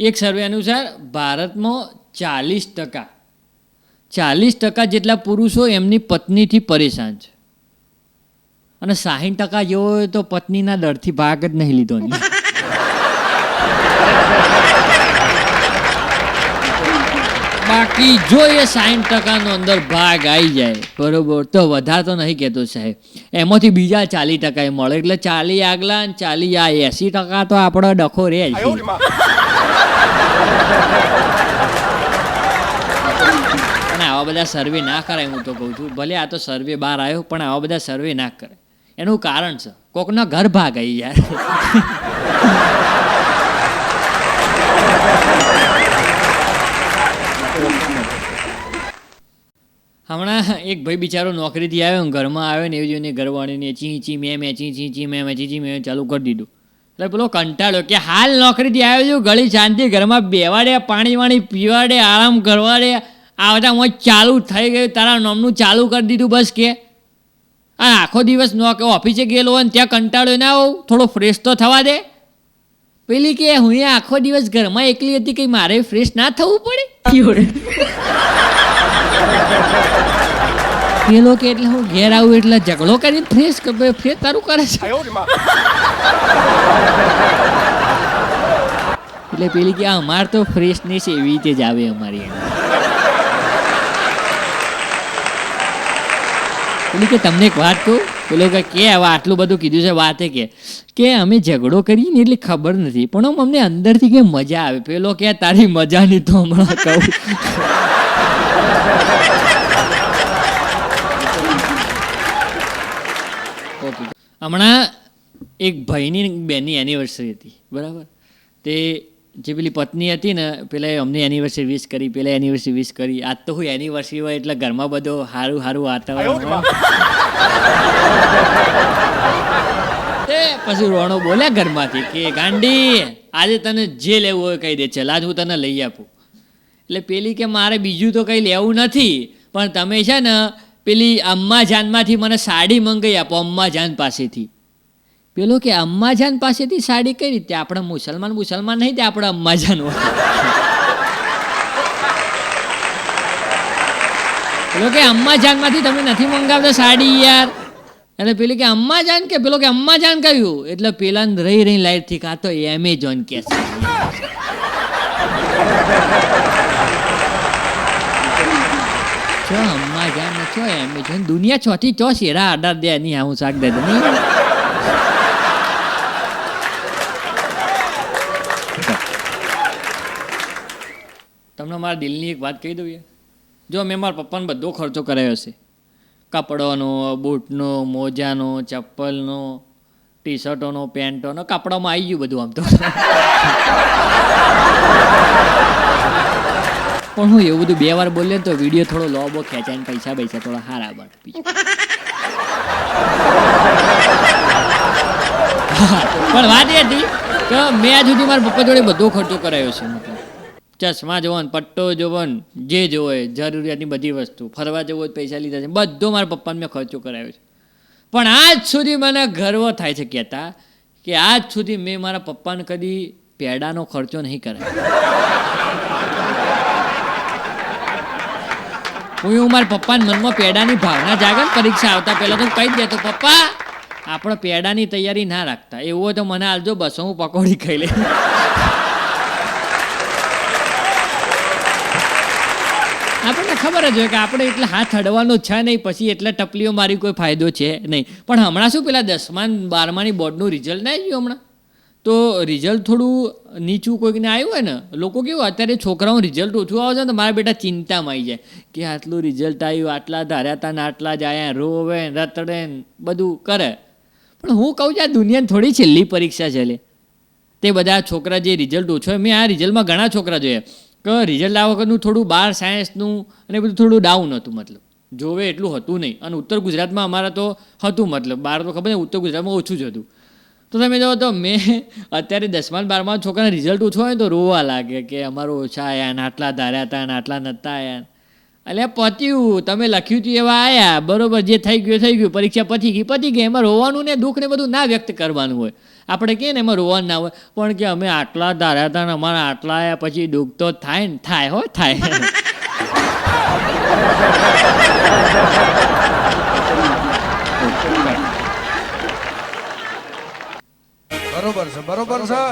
એક સર્વે અનુસાર ભારતમાં ચાલીસ ટકા ચાલીસ ટકા જેટલા પુરુષો એમની પત્નીથી પરેશાન છે. અને સાહીઠ ટકા જેવો તો પત્નીના ડરથી ભાગ જ નહીં લીધો બાકી જો એ સાહીઠ ટકાનો અંદર ભાગ આવી જાય, બરોબર, તો વધારે તો નહીં કહેતો સાહેબ. એમાંથી બીજા ચાલીસ ટકા એ મળે. એટલે ચાલી આગલા ચાલી આ એસી ટકા તો આપણો ડખો રહે પણ આવા બધા સર્વે ના કરાય હું તો કહું છું. ભલે આ તો સર્વે બહાર આવ્યો, પણ આવા બધા સર્વે ના કરે એનું કારણ છે, કોકના ઘર ભાગ આવી યાર. હમણાં એક ભાઈ બિચારો નોકરીથી આવ્યો ઘરમાં આવ્યો ને એવું જોઈને ઘરવાળીને ચી ચી મેં મેં, ચી ચી ચી મેં મેં, ચી ચી મેં ચાલુ કરી દીધું. એટલે પેલો કંટાળો કે હાલ નોકરીથી આવ્યો છું, ગળી શાંતિ, ઘરમાં બેવાડે, પાણી વાણી પીવાડે, આરામ કરવાડે. આ બધા મોજ ચાલુ થઈ ગયું, તારા નામનું ચાલુ કરી દીધું બસ કે. આ આખો દિવસ નોકરી ઓફિસે ગયેલો હોય ને ત્યાં કંટાળો ના આવું થોડો ફ્રેશ તો થવા દે. પેલી કે હું આખો દિવસ ઘરમાં એકલી હતી કે મારે ફ્રેશ ના થવું પડે? પેલો કે એટલે હું ઘેર આવું એટલે ઝઘડો કરીને ફ્રેશ ફ્રેશ તારું કરે છે. એટલે પેલી કે અમાર તો ફ્રેશનેસ એવી રીતે જ આવે અમારી. પેલી કે તમને એક વાત કહું? પેલો કે કે હવે આટલું બધું કીધું છે વાતે કે. કે અમે ઝઘડો કરીએ ને એટલે ખબર નથી પણ આમ અમને અંદરથી કે મજા આવે. પેલો કે તારી મજાની તો હમણાં કહું. હમણાં એક ભાઈની બેનની એનિવર્સરી હતી, બરાબર? તે જે પેલી પત્ની હતી ને, પેલા અમને એનિવર્સરી વિશ કરી, પેલા એનિવર્સરી વિશ કરી. આજ તો હું એનિવર્સરી હોય એટલે ઘરમાં બધો સારું સારું વાતાવરણ પછી રોણો બોલ્યા ઘરમાંથી કે, ગાંડી, આજે તને જે લેવું હોય કહી દે, ચાલ હું તને લઈ આપું. એટલે પેલી કે, મારે બીજું તો કંઈ લેવું નથી, પણ તમે છે ને પેલી અમ્મા જાનમાંથી મને સાડી મંગાઈ આપો, અમ્મા જાન પાસેથી. પેલો કે, અમ્મા જાન પાસેથી સાડી કઈ રીતે? આપણે મુસલમાન મુસલમાન નહીં તે આપણે અમ્મા જાન હોય. પેલો કે, અમ્મા જાનમાંથી તમે નથી મંગાવતા સાડી યાર? એટલે પેલી કે, અમ્મા જાન કે? પેલો કે, અમ્મા જાન કહ્યું એટલે પેલા રહી રહી લાઈટથી કાં તો એમેઝોન કે છે અમ્મા જાન ને એમ એમેઝોન દુનિયા ચોથી ચો શેરા આડા દે નહીં હું શાક દે નહીં? તમને મારા દિલની એક વાત કહી દઉં યાર. જો મેં મારા પપ્પાને બધો ખર્ચો કરાયો છે. કપડોનો, બૂટનો, મોજાનો, ચપ્પલનો ટી શર્ટોનો પેન્ટોનો, કપડામાં આવી ગયું બધું આમ તો. પણ હું એવું બધું બે વાર બોલ્યો તો વીડિયો થોડો લોબો ખેંચાય ને પૈસા પૈસા થોડા હારા બટ પણ વાત એ હતી કે મેં આજ સુધી મારા પપ્પા જોડે બધો ખર્ચો કરાયો છે, મતલબ. ચશ્મા જોવો ને, પટ્ટો જોવો જે જોવો એ, જરૂરિયાતની બધી વસ્તુ. ફરવા જવું હોય પૈસા લીધા છે. બધો મારા પપ્પાને મેં ખર્ચો કરાયો છે. પણ આજ સુધી મને ગર્વ થાય છે, કહેતા, કે આજ સુધી મેં મારા પપ્પાને કદી પેડાનો ખર્ચો નહીં કરાયો. હું એવું મારા પપ્પાના મનમાં પેડાની ભાવના જાગે પરીક્ષા આવતા પહેલાં તો કહી જ દેતો, પપ્પા, આપણે પેડાની તૈયારી ના રાખતા. એવું હોય તો મને આલજો, બસો હું પકોડી ખાઈ લે આપણને ખબર જ હોય કે આપણે એટલે હાથ અડવાનો છે નહીં, પછી એટલે ટપલીઓ મારી કોઈ ફાયદો છે નહીં. પણ હમણાં શું પેલા દસમા બારમાની બોર્ડનું રિઝલ્ટ ના આવ્યું હમણાં? તો રિઝલ્ટ થોડું નીચું કોઈકને આવ્યું હોય ને, લોકો કેવું, અત્યારે છોકરાઓ રિઝલ્ટ ઓછું આવે છે ને મારા બેટા ચિંતામાં આવી જાય. કે આટલું રિઝલ્ટ આવ્યું, આટલા ધાર્યા હતા ને, આટલા જ આવ્યા રોવે રતડે ને, બધું કરે. પણ હું કહું છું, આ દુનિયાની થોડી છેલ્લી પરીક્ષા છે લે. તે બધા છોકરા જે રિઝલ્ટ ઓછો મેં આ રિઝલ્ટમાં ઘણા છોકરા જોયા. કે રિઝલ્ટ આ વખતનું થોડું બાર સાયન્સનું અને બધું થોડું ડાઉન હતું મતલબ. જોવે એટલું હતું નહીં. અને ઉત્તર ગુજરાતમાં અમારા તો હતું મતલબ. બાર તો ખબર નહીં, ઉત્તર ગુજરાતમાં ઓછું જ હતું. તો તમે જો તો મેં અત્યારે દસમા બારમા છોકરાના રિઝલ્ટ ઓછું હોય તો રોવા લાગે કે અમારું ઓછા આવ્યા ને આટલા ધાર્યા હતા ને આટલા નહોતા આવ્યા એટલે પત્યું, તમે લખ્યું હતું એવા આવ્યા બરોબર, જે થઈ ગયું થઈ ગયું, પરીક્ષા પતી ગઈ પતી ગઈ, એમાં રોવાનું ને દુઃખ ને બધું ના વ્યક્ત કરવાનું હોય. આપણે કહીએ ને એમાં રોવાનું ના હોય, પણ કે અમે આટલા ધાર્યા હતા ને અમારા આટલા આવ્યા પછી દુઃખ તો થાય ને, થાય હો, થાય. બરોબર છે બરોબર છે